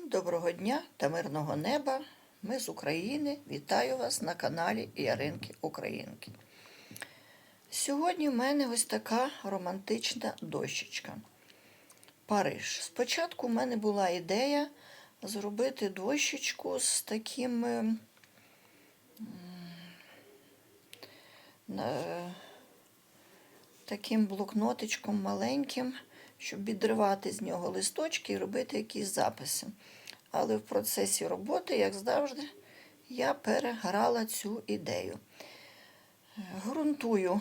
доброго дня та мирного неба. Ми з України. Вітаю вас на каналі Яринки Українки. Сьогодні в мене ось така романтична дощечка. Париж. Спочатку в мене була ідея зробити дощечку з таким е, таким блокнотичком маленьким, щоб відривати з нього листочки і робити якісь записи. Але в процесі роботи, як завжди, я переграла цю ідею. Грунтую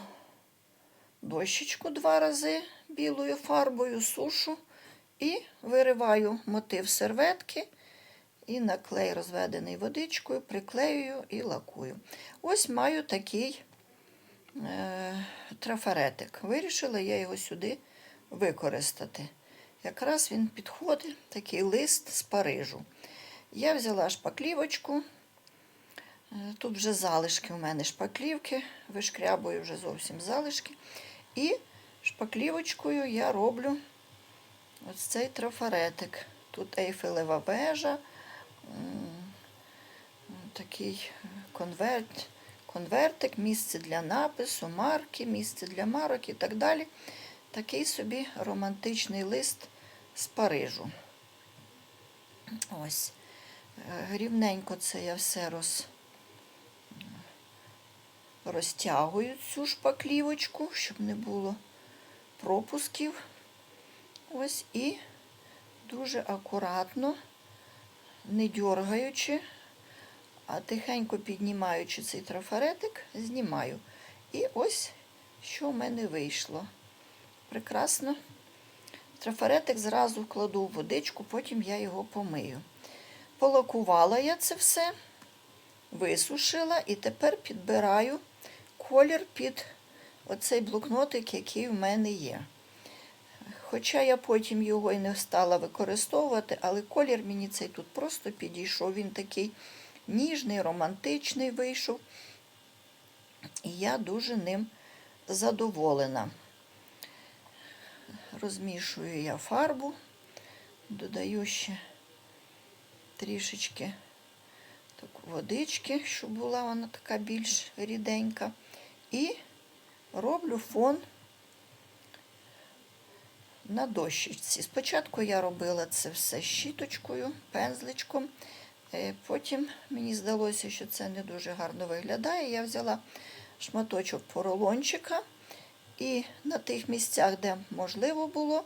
дощечку два рази білою фарбою, сушу і вириваю мотив серветки і на клей розведений водичкою, приклеюю і лакую. Ось маю такий е, трафаретик. Вирішила я його сюди використати. Якраз він підходить, такий лист з Парижу. Я взяла шпаклівочку. Е, Тут вже залишки у мене шпаклівки, вишкрябую вже зовсім залишки. І шпаклівочкою я роблю ось цей трафаретик. Тут ейфелева вежа, такий конверт, конвертик, місце для напису, марки, місце для марок і так далі. Такий собі романтичний лист з Парижу. Ось. Е, Рівненько це я все роз... розтягую цю шпаклівочку, щоб не було пропусків. Ось і дуже акуратно, не дергаючи, а тихенько піднімаючи цей трафаретик, знімаю. І ось що в мене вийшло. Прекрасно. Трафаретик зразу кладу в водичку, потім я його помию. Полакувала я це все, висушила і тепер підбираю колір під оцей блокнотик, який в мене є. Хоча я потім його і не стала використовувати, але колір мені цей тут просто підійшов. Він такий ніжний, романтичний вийшов. І я дуже ним задоволена. Розмішую я фарбу, додаю ще трішечки водички, щоб була вона така більш ріденька. І роблю фон на дощечці. Спочатку я робила це все щіточкою, пензличком. Е, Потім мені здалося, що це не дуже гарно виглядає. Я взяла шматочок поролончика і на тих місцях, де можливо було,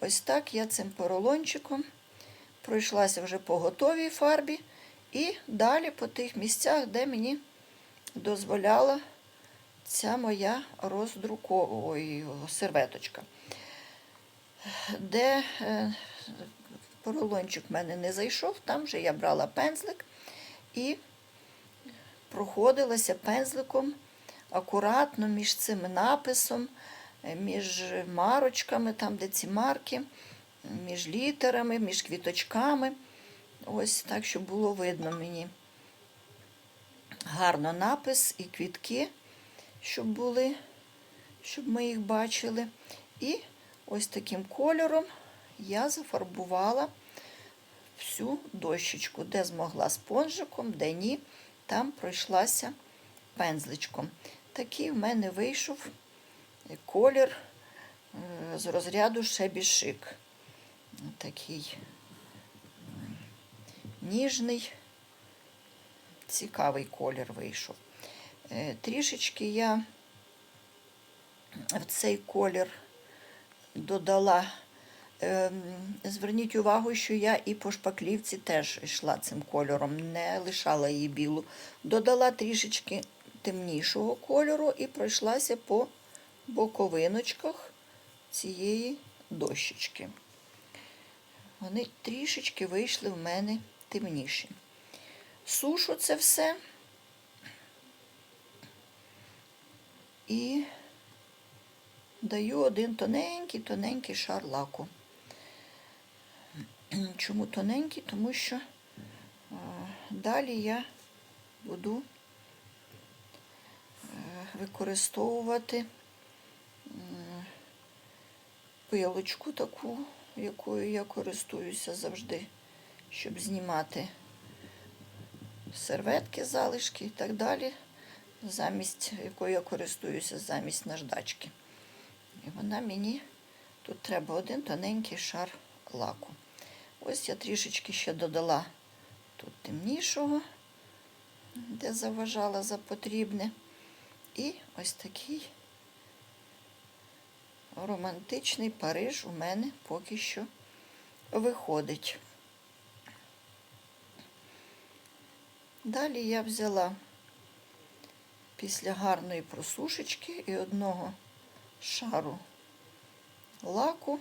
ось так я цим поролончиком пройшлася вже по готовій фарбі. І далі по тих місцях, де мені дозволяла ця моя роздрукової серветочка. Де е, поролончик в мене не зайшов, там вже я брала пензлик і проходилася пензликом акуратно між цим написом, е, між марочками, там, де ці марки, між літерами, між квіточками. Ось так, щоб було видно мені гарно напис і квітки, щоб були, щоб ми їх бачили. І ось таким кольором я зафарбувала всю дощечку, де змогла спонжиком, де ні, там пройшлася пензличком. Такий в мене вийшов колір е, з розряду шебішик. Такий ніжний, цікавий колір вийшов. Е, Трішечки я в цей колір додала. Зверніть увагу, що я і по шпаклівці теж йшла цим кольором, не лишала її білу. Додала трішечки темнішого кольору і пройшлася по боковиночках цієї дощечки. Вони трішечки вийшли в мене темніші. Сушу це все і даю один тоненький-тоненький шар лаку. Чому тоненький? Тому що далі я буду використовувати пилочку таку, якою я користуюся завжди, щоб знімати серветки, залишки і так далі, замість якою я користуюся замість наждачки. І вона мені тут треба один тоненький шар лаку. Ось я трішечки ще додала тут темнішого, де заважала за потрібне. І ось такий романтичний Париж у мене поки що виходить. Далі я взяла після гарної просушечки і одного шару лаку,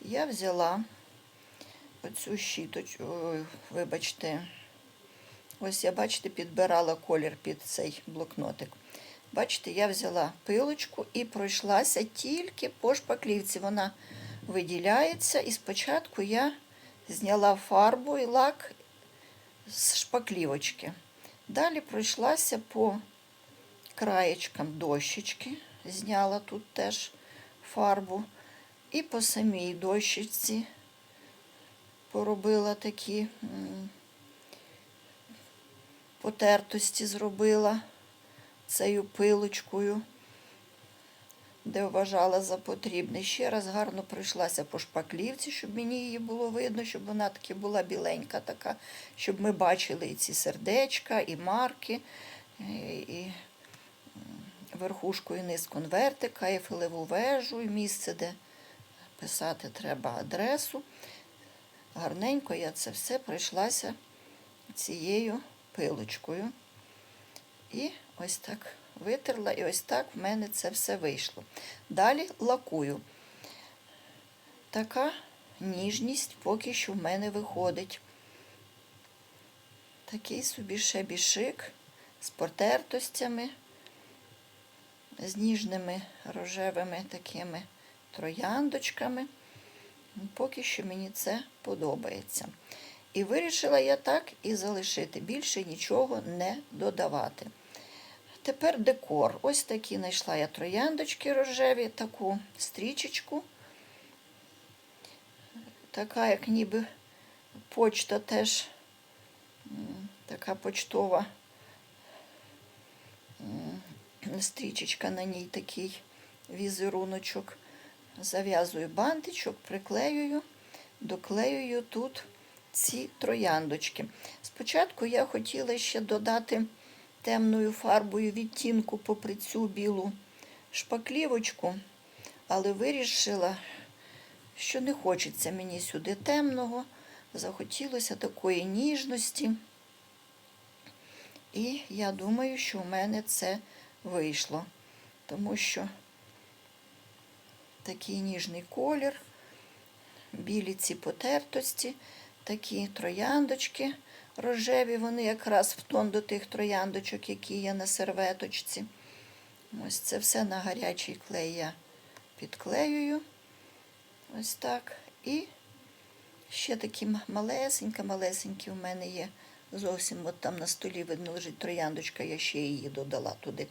я взяла оцю щіточку, вибачте, ось я, бачите, підбирала колір під цей блокнотик. Бачите, я взяла пилочку і пройшлася тільки по шпаклівці. Вона виділяється. І спочатку я зняла фарбу і лак з шпаклівочки. Далі пройшлася по краєчкам дощечки, зняла тут теж фарбу. І по самій дощечці поробила такі потертості зробила цією пилочкою, де вважала за потрібне. Ще раз гарно пройшлася по шпаклівці, щоб мені її було видно, щоб вона таки була біленька така, щоб ми бачили і ці сердечка, і марки, і, верхушку і низ конвертика, і филеву вежу, і місце, де писати треба адресу. Гарненько я це все пройшлася цією пилочкою. І ось так витерла, і ось так в мене це все вийшло. Далі лакую. Така ніжність поки що в мене виходить. Такий собі шебішик з потертостями, з ніжними рожевими такими трояндочками. Поки що мені це подобається. І вирішила я так і залишити. Більше нічого не додавати. Тепер декор. Ось такі знайшла я трояндочки рожеві, таку стрічечку. Така, як ніби почта теж, така почтова стрічечка на ній такий візеруночок. Зав'язую бантичок, приклеюю, доклеюю тут ці трояндочки. Спочатку я хотіла ще додати темною фарбою відтінку попри цю білу шпаклівочку, але вирішила, що не хочеться мені сюди темного, захотілося такої ніжності. І я думаю, що в мене це вийшло, тому що такий ніжний колір, білі ці потертості, такі трояндочки рожеві, вони якраз в тон до тих трояндочок, які є на серветочці. Ось це все на гарячий клей я підклеюю. Ось так. І ще такі малесенькі-малесенькі у мене є. Зовсім от там на столі видно лежить трояндочка, я ще її додала туди.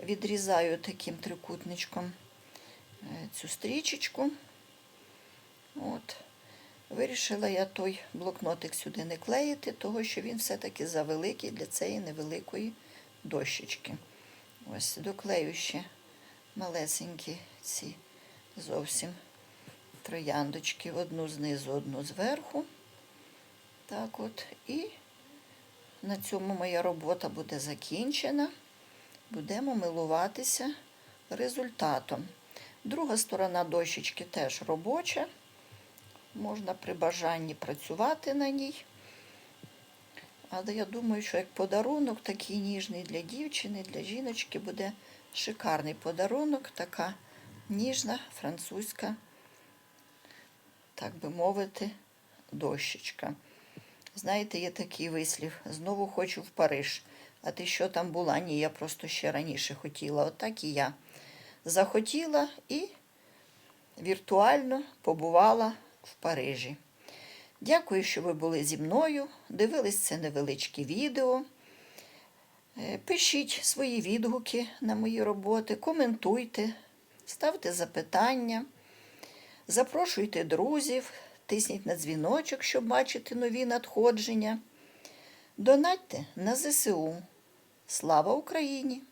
Відрізаю таким трикутничком е, цю стрічечку. От. Вирішила я той блокнотик сюди не клеїти, того що він все-таки завеликий для цієї невеликої дощечки. Ось доклею ще малесенькі ці зовсім трояндочки. Одну знизу, одну зверху. Так от. І на цьому моя робота буде закінчена. Будемо милуватися результатом. Друга сторона дощечки теж робоча. Можна при бажанні працювати на ній. Але я думаю, що як подарунок такий ніжний для дівчини, для жіночки буде шикарний подарунок, така ніжна французька, так би мовити, дощечка. Знаєте, є такий вислів: знову хочу в Париж. А ти що там була? Ні, я просто ще раніше хотіла. Отак і я захотіла і віртуально побувала в Парижі. Дякую, що ви були зі мною. Дивились це невеличке відео. Е, Пишіть свої відгуки на мої роботи, коментуйте, ставте запитання, запрошуйте друзів, тисніть на дзвіночок, щоб бачити нові надходження. Донатьте на ЗСУ. Слава Україні!